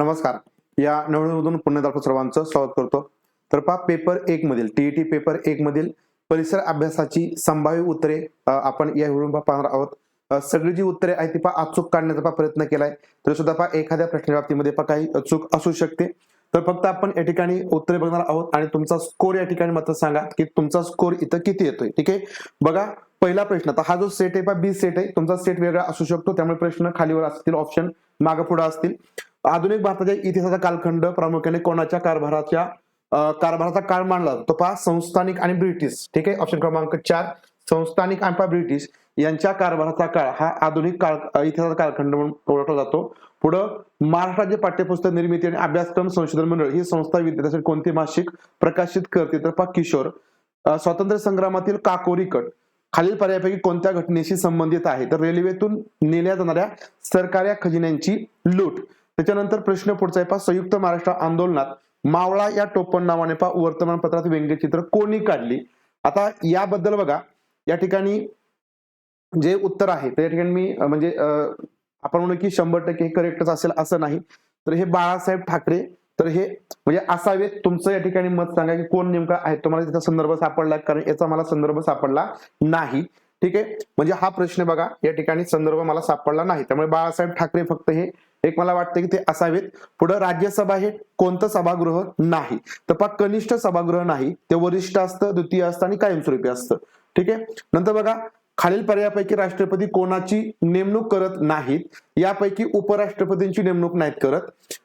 नमस्कार. या नवनमधून पुण्यात सर्वांचं स्वागत करतो. तर पहा पेपर एक मधील टीईटी पेपर एक मधील परिसर अभ्यासाची संभाव्य उत्तरे आपण या व्हिडिओ पाहणार आहोत. सगळी जी उत्तरे आहेत ती पहा अचूक काढण्याचा पहा प्रयत्न केलाय. तरी सुद्धा पहा एखाद्या प्रश्नाच्या बाबतीमध्ये पहा काही चूक असू शकते. तर फक्त आपण या ठिकाणी उत्तरे बघणार आहोत आणि तुमचा स्कोर या ठिकाणी मात्र सांगा की तुमचा स्कोर इथं किती येतोय. ठीक आहे? बघा पहिला प्रश्न आता हा जो सेट आहे बी सेट आहे. तुमचा सेट वेगळा असू शकतो त्यामुळे प्रश्न खालीवर असतील ऑप्शन मागे पुढे असतील. आधुनिक भारताच्या इतिहासाचा कालखंड प्रामुख्याने कोणाच्या कारभाराच्या कारभाराचा काळ मानला जातो तो पहा संस्थानिक आणि ब्रिटिश. ठीक आहे? ऑप्शन क्रमांक चार. संस्थानिक आणि ब्रिटिश. यांच्या कारभाराचा काळ हा आधुनिक काळ इतिहासाचा कालखंड म्हणून ओळखला जातो. पुढं महाराष्ट्र राज्य पाठ्यपुस्तक निर्मिती आणि अभ्यासक्रम संशोधन मंडळ ही संस्था विद्यार्थ्यांसाठी कोणते मासिक प्रकाशित करते? तर पहा किशोर. स्वातंत्र्य संग्रामातील काकोरी कट. खालील पर्यायापैकी कोणत्या घटनेशी संबंधित आहे? तर रेल्वेतून नेल्या जाणाऱ्या सरकारी खजिन्यांची लूट. त्याच्यानंतर प्रश्न पुढचा आहे पहा संयुक्त महाराष्ट्र आंदोलनात मावळा या टोपण नावाने पहा वर्तमानपत्रात व्यंगचित्र कोणी काढली? आता याबद्दल बघा या ठिकाणी जे उत्तर आहे त्या ठिकाणी मी म्हणजे आपण म्हणू की शंभर टक्के हे करेक्टच असेल असं नाही. तर हे बाळासाहेब ठाकरे तर हे म्हणजे असावे तुमचं या ठिकाणी मत सांगा की कोण नेमका आहे? तुम्हाला त्याचा संदर्भ सापडला कारण याचा मला संदर्भ सापडला नाही. ठीक आहे? म्हणजे हा प्रश्न बघा या ठिकाणी संदर्भ मला सापडला नाही. त्यामुळे बाळासाहेब ठाकरे फक्त हे एक मला वाटतं की ते असावेत. पुढे राज्यसभा हे कोणतं सभागृह नाही? तर पहा कनिष्ठ सभागृह नाही. ते वरिष्ठ असतं द्वितीय असतं आणि कायमस्वरूपी असतं. ठीक आहे? नंतर बघा खालील पर्यायापैकी राष्ट्रपती कोणाची नेमणूक करत नाहीत? यापैकी उपराष्ट्रपतींची नेमणूक नाहीत करत.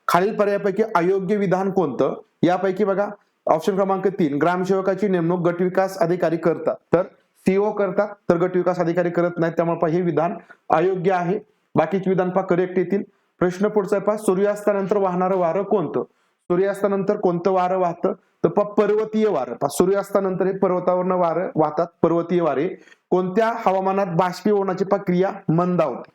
खालील पर्यायापैकी अयोग्य विधान कोणतं? यापैकी बघा ऑप्शन क्रमांक तीन ग्रामसेवकाची नेमणूक गटविकास अधिकारी करतात. तर सीओ करतात तर गटविकास अधिकारी करत नाहीत. त्यामुळे हे विधान अयोग्य आहे. बाकीचे विधान पहा करेक्ट येतील. प्रश्न पुढचा आहे पहा सूर्यास्तानंतर वाहणारं वारं कोणतं? सूर्यास्तानंतर कोणतं वारं वाहतं? तर पहा पर्वतीय वारं. पहा सूर्यास्तानंतर हे पर्वतावरनं वारं वाहतात पर्वतीय वारे. कोणत्या हवामानात बाष्पीभवनाची पहा क्रिया मंदावते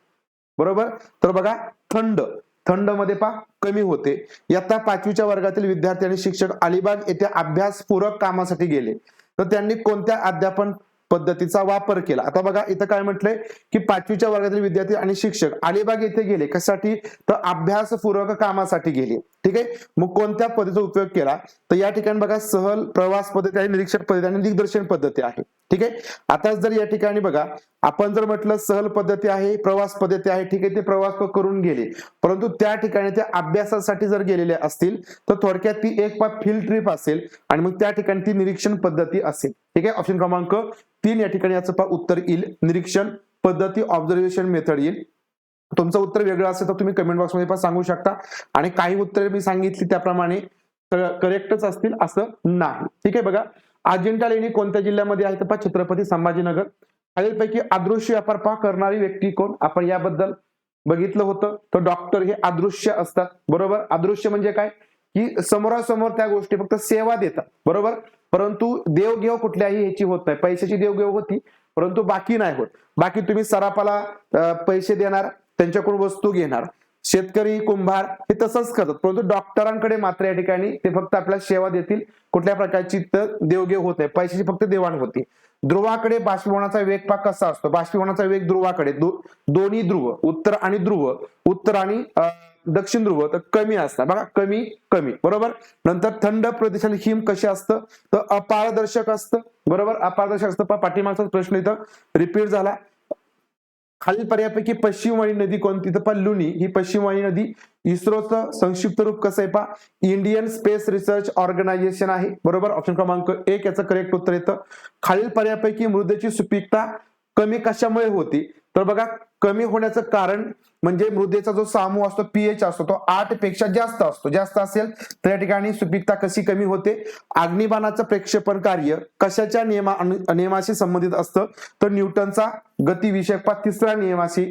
बरोबर? तर बघा थंड. थंडमध्ये पा कमी होते. इयत्ता पाचवीच्या वर्गातील विद्यार्थी आणि शिक्षक अलिबाग येथे अभ्यासपूरक कामासाठी गेले. तर त्यांनी कोणत्या अध्यापन पद्धतीचा वापर केला. आता बघा इथं काय म्हटलंय की पाचवीच्या वर्गातील विद्यार्थी आणि शिक्षक अलिबाग येथे गेले. कशासाठी? तर अभ्यासपूर्वक कामासाठी गेले. ठीक आहे? मग कोणत्या पद्धतीचा उपयोग केला? तर या ठिकाणी बघा सहल प्रवास पद्धती आहे निरीक्षण पद्धती आणि दिग्दर्शन पद्धती आहे. ठीक आहे? आता जर या ठिकाणी बघा आपण जर म्हटलं सहल पद्धती आहे प्रवास पद्धती आहे ठीक आहे ते प्रवास करून गेले. परंतु त्या ठिकाणी ते अभ्यासासाठी जर गेलेले असतील तर थोडक्यात ती एक फील्ड ट्रिप असेल आणि मग त्या ठिकाणी ती निरीक्षण पद्धती असेल. ठीक आहे? ऑप्शन क्रमांक तीन या ठिकाणी याचं पहा उत्तर येईल. निरीक्षण पद्धती ऑब्झर्वेशन मेथड येईल. तुमचं उत्तर वेगळं असेल तर तुम्ही कमेंट बॉक्समध्ये पण सांगू शकता. आणि काही उत्तरे मी सांगितली त्याप्रमाणे करेक्टच असतील असं नाही. ठीक आहे बघा. अजिंठा लेणी कोणत्या जिल्ह्यामध्ये आहे? तर पहा छत्रपती संभाजीनगर. खालीलपैकी अदृश्य व्यापार पहा करणारी व्यक्ती कोण? आपण याबद्दल बघितलं होतं. तर डॉक्टर हे अदृश्य असतात. बरोबर? अदृश्य म्हणजे काय? की समोरासमोर त्या गोष्टी फक्त सेवा देतात. बरोबर? परंतु देवघेव कुठल्याही ह्याची होत नाही. पैशाची देवघेव होती परंतु बाकी नाही होत. बाकी तुम्ही सराफाला पैसे देणार त्यांच्याकडून वस्तू घेणार. शेतकरी कुंभार हे तसंच करतात. परंतु डॉक्टरांकडे मात्र या ठिकाणी ते फक्त आपल्याला सेवा देतील. कुठल्या प्रकारची तर देवघेव होत आहे पैशाची फक्त देवाण होती. ध्रुवाकडे बाष्पीभवनाचा वेग पा कसा असतो? बाष्पीभवनाचा वेग ध्रुवाकडे. दोन्ही ध्रुव उत्तर आणि ध्रुव. उत्तर आणि दक्षिण ध्रुव तर कमी असतात. बघा कमी कमी. बरोबर? नंतर थंड प्रदेशात हिम कसे असतं? तर अपारदर्शक असतं. बरोबर? अपारदर्शक असतं. पाठीमागचा प्रश्न इथं रिपीट झाला. खालील पर्यापैकी पश्चिम वाहिनी नदी कोणती? तर लुनी. ही पश्चिम वाहिनी नदी इस्रोचं संक्षिप्त रूप कसं आहे पहा? इंडियन स्पेस रिसर्च ऑर्गनायझेशन आहे. बरोबर? ऑप्शन क्रमांक एक याचं करेक्ट उत्तर येतं. खालील पर्यापैकी मृदेची सुपीकता कमी कशामुळे होती? तर बघा कमी होण्याचं कारण म्हणजे मृदेचा जो सामू असतो पीएच असतो तो आठपेक्षा जास्त असतो. जास्त असेल तर या ठिकाणी सुपीकता कशी कमी होते? अग्निबाणाचं प्रक्षेपण कार्य कशाच्या नियमा नियमाशी संबंधित असतं? तर न्यूटनचा गतिविषयक तिसरा नियमाशी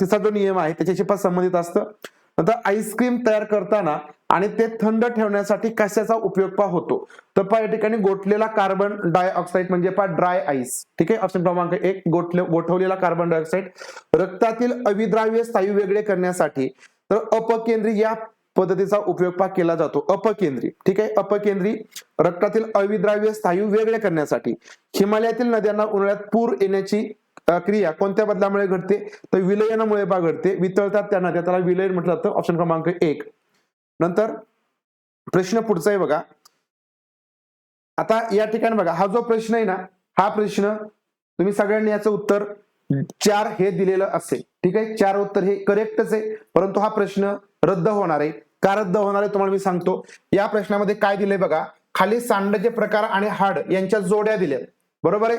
तिसरा जो नियम आहे त्याच्याशी पण संबंधित असतं. आता आईस्क्रीम तयार करताना आणि ते थंड ठेवण्यासाठी कशाचा उपयोग पा होतो. तर पहा या ठिकाणी गोठलेला कार्बन डायऑक्साईड म्हणजे पहा ड्राय आईस ठीक आहे? ऑप्शन क्रमांक एक गोठले गोठवलेला कार्बन डायऑक्साईड रक्तातील अविद्राव्य स्थायू वेगळे करण्यासाठी. तर अपकेंद्री या पद्धतीचा उपयोग पा केला जातो. अपकेंद्री. ठीक आहे? अपकेंद्री रक्तातील अविद्राव्य स्थायू वेगळे करण्यासाठी. हिमालयातील नद्यांना उन्हाळ्यात पूर येण्याची क्रिया कोणत्या बदलामुळे घडते? तर विलयनामुळे बा घडते. वितळतात त्यांना. त्याला विलयन म्हटलं जातं. ऑप्शन क्रमांक एक. नंतर प्रश्न पुढचा आहे बघा. आता या ठिकाणी बघा. हा जो प्रश्न आहे ना हा प्रश्न तुम्ही सगळ्यांनी याचं उत्तर चार हे दिलेलं असेल. ठीक आहे? चार उत्तर हे करेक्टच आहे. परंतु हा प्रश्न रद्द होणार आहे. का रद्द होणार आहे तुम्हाला मी सांगतो. या प्रश्नामध्ये काय दिलंय बघा. खाली सांडचे प्रकार आणि हाड यांच्या जोड्या दिल्यात. बरोबर आहे?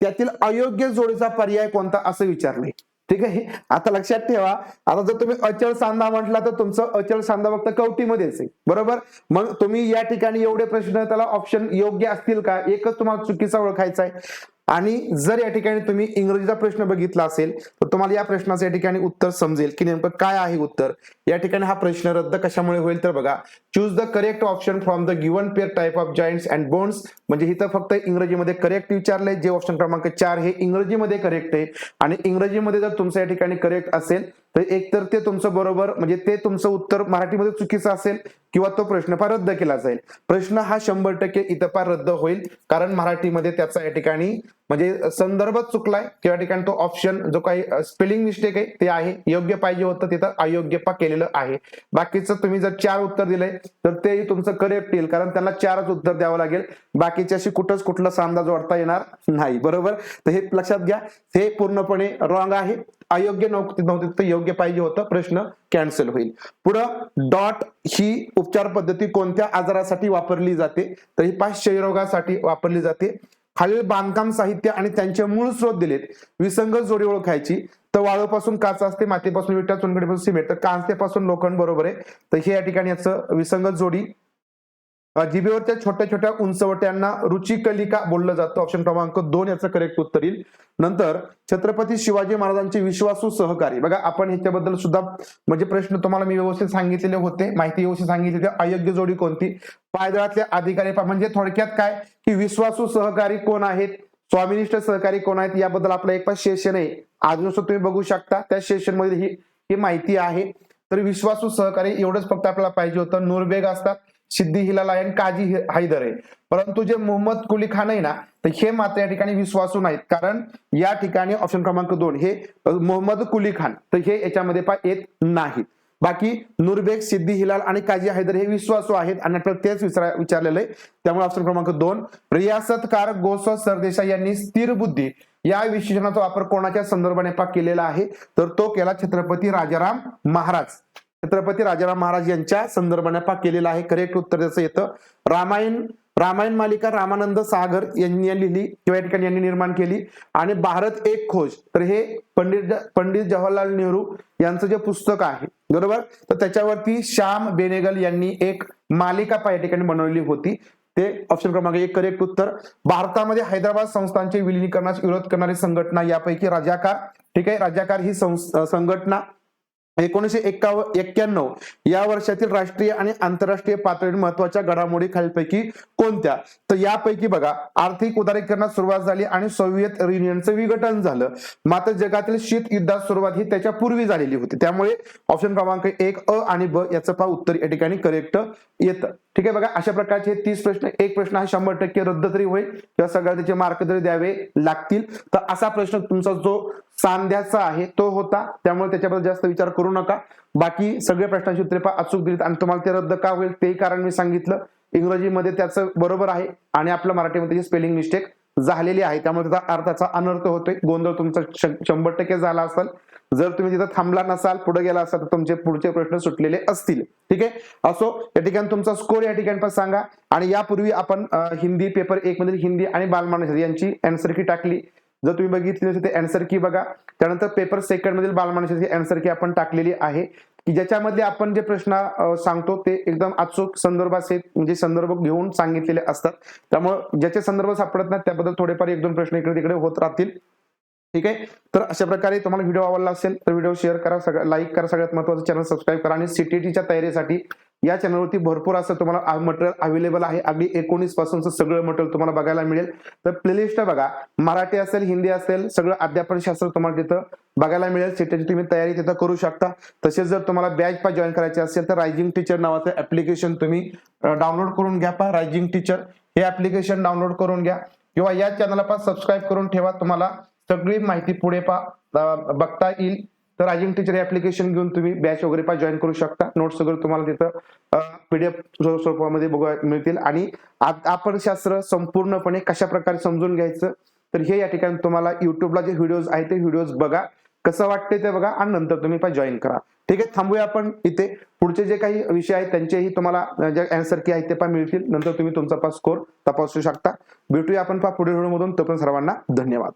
त्यातील अयोग्य जोडीचा पर्याय कोणता असं विचारले ठीक आहे? आता लक्षात ठेवा. आता जर तुम्ही अचल सांधा म्हटला तर तुमचं अचल सांधा फक्त कवटीमध्येच आहे बरोबर? मग तुम्ही या ठिकाणी एवढे प्रश्न त्याला ऑप्शन योग्य असतील का? एकच तुम्हाला चुकीचा ओळखायचा आहे. आणि जर या ठिकाणी तुम्ही इंग्रजीचा प्रश्न बघितला असेल तर तुम्हाला या प्रश्नाचं या ठिकाणी उत्तर समजेल की नेमकं काय आहे उत्तर. या ठिकाणी हा प्रश्न रद्द कशामुळे होईल तर बघा choose the correct option from the given pair type of joints and bones म्हणजे इथं फक्त इंग्रजीमध्ये करेक्ट विचारलंय जे ऑप्शन क्रमांक चार हे इंग्रजीमध्ये करेक्ट आहे. आणि इंग्रजीमध्ये जर तुमचं या ठिकाणी करेक्ट असेल तर एकतर ते तुमचं बरोबर म्हणजे ते तुमचं उत्तर मराठीमध्ये चुकीचं असेल किंवा तो प्रश्न फार रद्द केला जाईल. प्रश्न हा शंभर टक्के इथं फार रद्द होईल कारण मराठीमध्ये त्याचा या ठिकाणी म्हणजे संदर्भ चुकलाय किंवा ठिकाणी तो ऑप्शन जो काही स्पेलिंग मिस्टेक आहे ते आहे. योग्य पाहिजे होतं तिथं अयोग्य पा केलेलं आहे. बाकीचं तुम्ही जर चार उत्तर दिले तर तेही तुमचं करेक्ट येईल कारण त्यांना चारच उत्तर द्यावं लागेल. बाकीच्याशी कुठंच कुठला सांदा जोडता येणार नाही. बरोबर? तर हे लक्षात घ्या. हे पूर्णपणे रॉंग आहे. अयोग्य नव्हती नव्हती तर योग्य पाहिजे होतं प्रश्न कॅन्सल होईल. पुढं डॉट ही उपचार पद्धती कोणत्या आजारासाठी वापरली जाते? तर ही पाच क्षयरोगासाठी वापरली जाते. खालील बांधकाम साहित्य आणि त्यांचे मूळ स्रोत दिलेत. विसंगत जोडी ओळखायची. तर वाळूपासून काच असते मातीपासून विटा चुनखडीपासून सिमेंट. तर कांस्यापासून लोखंड बरोबर आहे. तर हे या ठिकाणी याचं विसंगत जोडी जिभेवरच्या छोट्या छोट्या उंचवट्यांना रुचिकलिका बोललं जातं. ऑप्शन क्रमांक दोन याचं करेक्ट उत्तर येईल. नंतर छत्रपती शिवाजी महाराजांचे विश्वासू सहकारी. बघा आपण ह्याच्याबद्दल सुद्धा म्हणजे प्रश्न तुम्हाला मी व्यवस्थित सांगितलेले होते. माहिती व्यवस्थित सांगितली होती. अयोग्य जोडी कोणती? पायदळातले अधिकारी म्हणजे थोडक्यात काय? की विश्वासू सहकारी कोण आहेत? स्वामिनिष्ठ सहकारी कोण आहेत? याबद्दल आपलं एक पाच सेशन आहे. अजून सुद्धा तुम्ही बघू शकता. त्या सेशनमध्ये ही ही माहिती आहे. तर विश्वासू सहकारी एवढंच फक्त आपल्याला पाहिजे होतं. नूरबेग असतात. सिद्धी हिलाल आहे आणि काजी हैदर आहे. परंतु जे मोहम्मद कुली खान आहे ना तर हे मात्र या ठिकाणी विश्वासू नाहीत. कारण या ठिकाणी ऑप्शन क्रमांक दोन हे मोहम्मद कुली खान तर हे याच्यामध्ये पा येत नाहीत. बाकी नुरबेग सिद्धी हिलाल आणि काजी हैदर हे विश्वासू आहेत आणि आपल्याला तेच विचारा विचारलेलं आहे. त्यामुळे ऑप्शन क्रमांक दोन रियासतकार गोस्व सरदेसाई यांनी स्थिर बुद्धी या विशेषणाचा वापर कोणाच्या संदर्भाने पा केलेला आहे? तर तो केला छत्रपती राजाराम महाराज. छत्रपती राजाराम महाराज यांच्या संदर्भाने पा केलेला आहे. करेक्ट उत्तर त्याचं येतं. रामायण रामायण मालिका रामानंद सागर यांनी लिहिली किंवा या ठिकाणी यांनी निर्माण केली. आणि भारत एक खोज. तर हे पंडित पंडित जवाहरलाल नेहरू यांचं जे पुस्तक आहे बरोबर? तर त्याच्यावरती श्याम बेनेगल यांनी एक मालिका पा या ठिकाणी बनवली होती. ते ऑप्शन क्रमांक एक करेक्ट उत्तर. भारतामध्ये हैदराबाद संस्थांचे विलिनीकरणास विरोध करणारी संघटना यापैकी राजाकार. ठीक आहे? राजाकार ही संस- संघटना. एकोणीशे एक्काव एक्क्याण्णव. या वर्षातील राष्ट्रीय आणि आंतरराष्ट्रीय पातळीवर महत्त्वाच्या घडामोडी खालीलपैकी कोणत्या? तर यापैकी बघा आर्थिक उदारीकरणात सुरुवात झाली आणि सोव्हिएत युनियनचं विघटन झालं. मात्र जगातील शीत युद्धात सुरुवात ही त्याच्या पूर्वी झालेली होती. त्यामुळे ऑप्शन क्रमांक एक अ आणि ब याचं पा उत्तर या ठिकाणी करेक्ट येतं. ठीक आहे बघा अशा प्रकारचे तीस प्रश्न एक प्रश्न हा शंभर टक्के रद्द तरी होईल. किंवा सगळ्या त्याचे मार्क तरी द्यावे लागतील. तर असा प्रश्न तुमचा जो सांध्याचा आहे तो होता. त्यामुळे त्याच्याबद्दल जास्त विचार करू नका. बाकी सगळे प्रश्नांची उत्तरे पहा. अचूक दिलीत आणि तुम्हाला ते रद्द का होईल तेही कारण मी सांगितलं. इंग्रजीमध्ये त्याचं बरोबर आहे. आणि आपल्या मराठीमध्ये स्पेलिंग मिस्टेक झालेली आहे. त्यामुळे त्याचा अर्थाचा अनर्थ होतोय. गोंधळ तुमचा शंभर टक्के झाला असेल. जर तुम्ही तिथं थांबला नसाल पुढे गेला असाल तर तुमचे पुढचे प्रश्न सुटलेले असतील. ठीक आहे? असो या ठिकाणी तुमचा स्कोर या ठिकाणी पण सांगा. आणि यापूर्वी आपण हिंदी पेपर एक मधील हिंदी आणि बालमानस यांची अँसर की टाकली. जर तुम्ही बघितली असेल ते अँसर की बघा. त्यानंतर पेपर सेकंड मधील बालमानसाची अँसर की आपण टाकलेली आहे की ज्याच्यामध्ये आपण जे प्रश्न सांगतो ते एकदम अचूक संदर्भाचे म्हणजे संदर्भ घेऊन सांगितलेले असतात. त्यामुळे ज्याचे संदर्भ सापडत नाहीत त्याबद्दल थोडेफार एक दोन प्रश्न इकडे तिकडे होत राहतील. ठीक आहे? तर अशा प्रकारे तुम्हाला व्हिडिओ आवडला असेल तर व्हिडिओ शेअर करा सगळं लाईक करा सगळ्यात महत्वाचं चॅनल सबस्क्राईब करा आणि सीटीटीच्या तयारीसाठी या चॅनलवरती भरपूर असं तुम्हाला मटेरियल अवेलेबल आहे. अगदी एकोणीस पासूनचं सगळं मटेरियल तुम्हाला बघायला मिळेल. तर प्लेलिस्ट बघा. मराठी असेल हिंदी असेल सगळं अध्यापन शास्त्र तुम्हाला तिथं बघायला मिळेल. त्याची तुम्ही तयारी तिथं करू शकता. तसेच जर तुम्हाला बॅच पा जॉईन करायची असेल तर रायझिंग टीचर नावाचं ऍप्लिकेशन तुम्ही डाउनलोड करून घ्या पा रायझिंग टीचर हे ऍप्लिकेशन डाउनलोड करून घ्या. किंवा या चॅनलला पण सबस्क्राईब करून ठेवा. तुम्हाला सगळी माहिती पुढे पा बघता येईल. तर रायझिंग टीचर ऍप्लिकेशन घेऊन तुम्ही बॅच वगैरे पण जॉईन करू शकता. नोट्स वगैरे तुम्हाला तिथं पीडीएफ स्वरूपामध्ये बघा मिळतील. आणि आपण शास्त्र संपूर्णपणे कशा प्रकारे समजून घ्यायचं तर हे या ठिकाणी तुम्हाला युट्यूबला जे व्हिडिओज आहेत ते व्हिडिओज बघा. कसं वाटते ते बघा आणि नंतर तुम्ही पण जॉईन करा. ठीक आहे थांबूया आपण इथे. पुढचे जे काही विषय आहेत त्यांचेही तुम्हाला जे अँसर की आहेत ते पण मिळतील. नंतर तुम्ही तुमचा पा स्कोर तपासू शकता. भेटूया आपण पा पुढील व्हिडिओमधून पण सर्वांना धन्यवाद.